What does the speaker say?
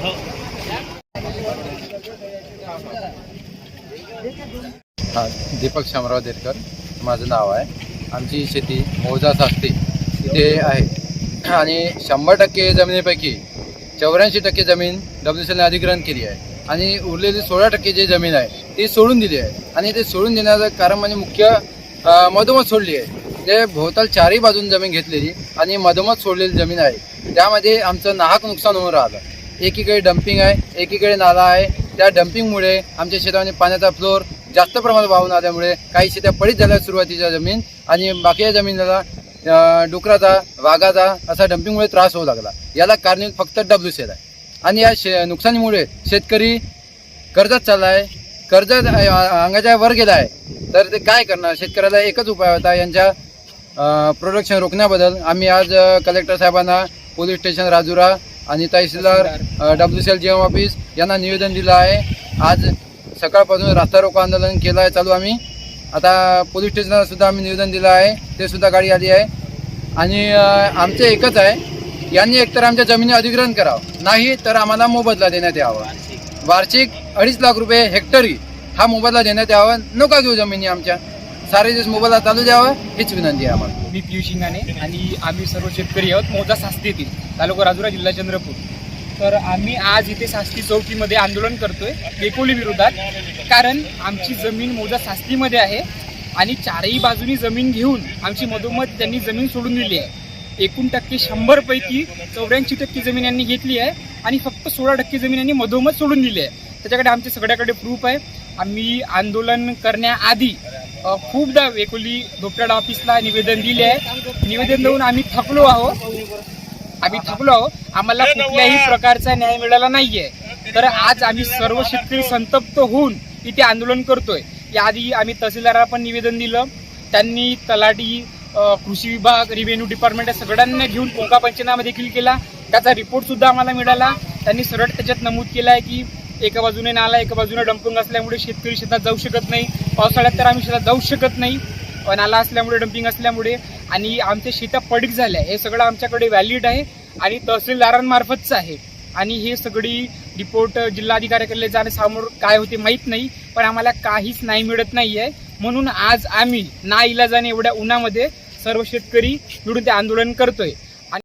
हा दीपक शामराव देरकर. माझं नाव आहे. आमची शेती मौजा सास्ती. इथे आहे. आणि शंभर टक्के जमिनीपैकी चौऱ्याऐंशी टक्के जमीन डब्ल्यू सीने अधिग्रहण केली आहे. आणि उरलेली सोळा टक्के जी जमीन आहे ती सोडून दिली आहे. आणि ते सोडून देण्याचं कारण म्हणजे मुख्य मधोमध सोडली आहे. ते भोवताल चारही बाजून जमीन घेतलेली आणि मधोमध सोडलेली जमीन आहे. त्यामध्ये आमचं नाहक नुकसान होऊन राहिलं. एकीकडे डम्पिंग आहे एकीकडे नाला आहे. त्या डम्पिंगमुळे आमच्या शेतामध्ये पाण्याचा फ्लोर जास्त प्रमाणात वाहून आल्यामुळे काही शेत्या पडीत झाल्या सुरुवातीच्या जमीन आणि बाकीच्या जमिनीला डुकराचा वाघाचा असा डम्पिंगमुळे त्रास होऊ लागला. याला कारणीभूत फक्त डब्ल्यू सेल आहे. आणि या शे नुकसानीमुळे शेतकरी कर्जात चालला आहे कर्ज अंगाच्या वर गेला आहे तर ते काय करणार? शेतकऱ्याला एकच उपाय होता यांच्या प्रोडक्शन रोखण्याबद्दल. आम्ही आज कलेक्टर साहेबांना पोलीस स्टेशन राजुरा आणि तहसीलदार W C L G M office यांना निवेदन दिलं आहे. आज सकाळपासून रास्ता रोको आंदोलन केलं आहे चालू आम्ही. आता पोलीस स्टेशनला सुद्धा आम्ही निवेदन दिलं आहे. ते सुद्धा गाडी आली आहे. आणि आमचं एकच आहे यांनी एकतर आमच्या जमिनी अधिग्रहण करावं. नाही तर आम्हाला मोबदला देण्यात यावा. वार्षिक अडीच लाख रुपये हेक्टरी हा मोबदला देण्यात यावा. नका घेऊ जमिनी आमच्या. सारे दिवस मोबदला चालू द्यावा हीच विनंती आहे आम्हाला. मी पियुष शिंगाने आणि आम्ही सर्व शेतकरी आहोत. मोजा सास्तीतील तालुका राजुरा जिल्हा चंद्रपूर. तर आम्ही आज इथे सास्ती चौकीमध्ये आंदोलन करतोय वेकोली विरोधात. कारण आमची जमीन मोजा सास्तीमध्ये आहे आणि चारही बाजूनी जमीन घेऊन आमची मधोमध त्यांनी जमीन सोडून दिली आहे. एकूण टक्के शंभर पैकी चौऱ्याऐंशी टक्के जमीन यांनी घेतली आहे आणि फक्त सोळा टक्के जमीन यांनी मधोमध सोडून दिली आहे. त्याच्याकडे आमचे सगळ्याकडे प्रूफ आहे. आम्ही आंदोलन करण्याआधी खूपदा वेकोली धोपटाड ऑफिसला निवेदन दिले आहे. निवेदन देऊन आम्ही थकलो आहोत. आम्ही थकलो आहोत. आम्हाला कुठल्याही प्रकारचा न्याय मिळाला नाहीये. तर आज आम्ही सर्व शेतकरी संतप्त होऊन इथे आंदोलन करतोय. याआधी आम्ही तहसीलदाराला पण निवेदन दिलं. त्यांनी तलाठी कृषी विभाग रिव्हेन्यू डिपार्टमेंट या सगळ्यांना घेऊन पोंगा पंचनामा देखील केला. त्याचा रिपोर्ट सुद्धा आम्हाला मिळाला. त्यांनी सरळ त्याच्यात नमूद केलं आहे की एका बाजूने नाला एका बाजूने डम्पिंग असल्यामुळे शेतकरी शेतात जाऊ शकत नाही. पावसाळ्यात तर आम्ही शेतात जाऊ शकत नाही. नाला असल्यामुळे डंपिंग असल्यामुळे आणि आमच्या शेता पडीक झाल्या. हे सगळं आमच्याकडे व्हॅलिड आहे आणि तहसीलदारांमार्फतच आहे. आणि हे सगळी रिपोर्ट जिल्हाधिकाऱ्याकडे जाणे समोर काय होते माहीत नाही पण आम्हाला काहीच नाही मिळत नाही आहे म्हणून आज आम्ही ना इलाजाने एवढ्या उन्हामध्ये सर्व शेतकरी मिळून ते आंदोलन करतोय.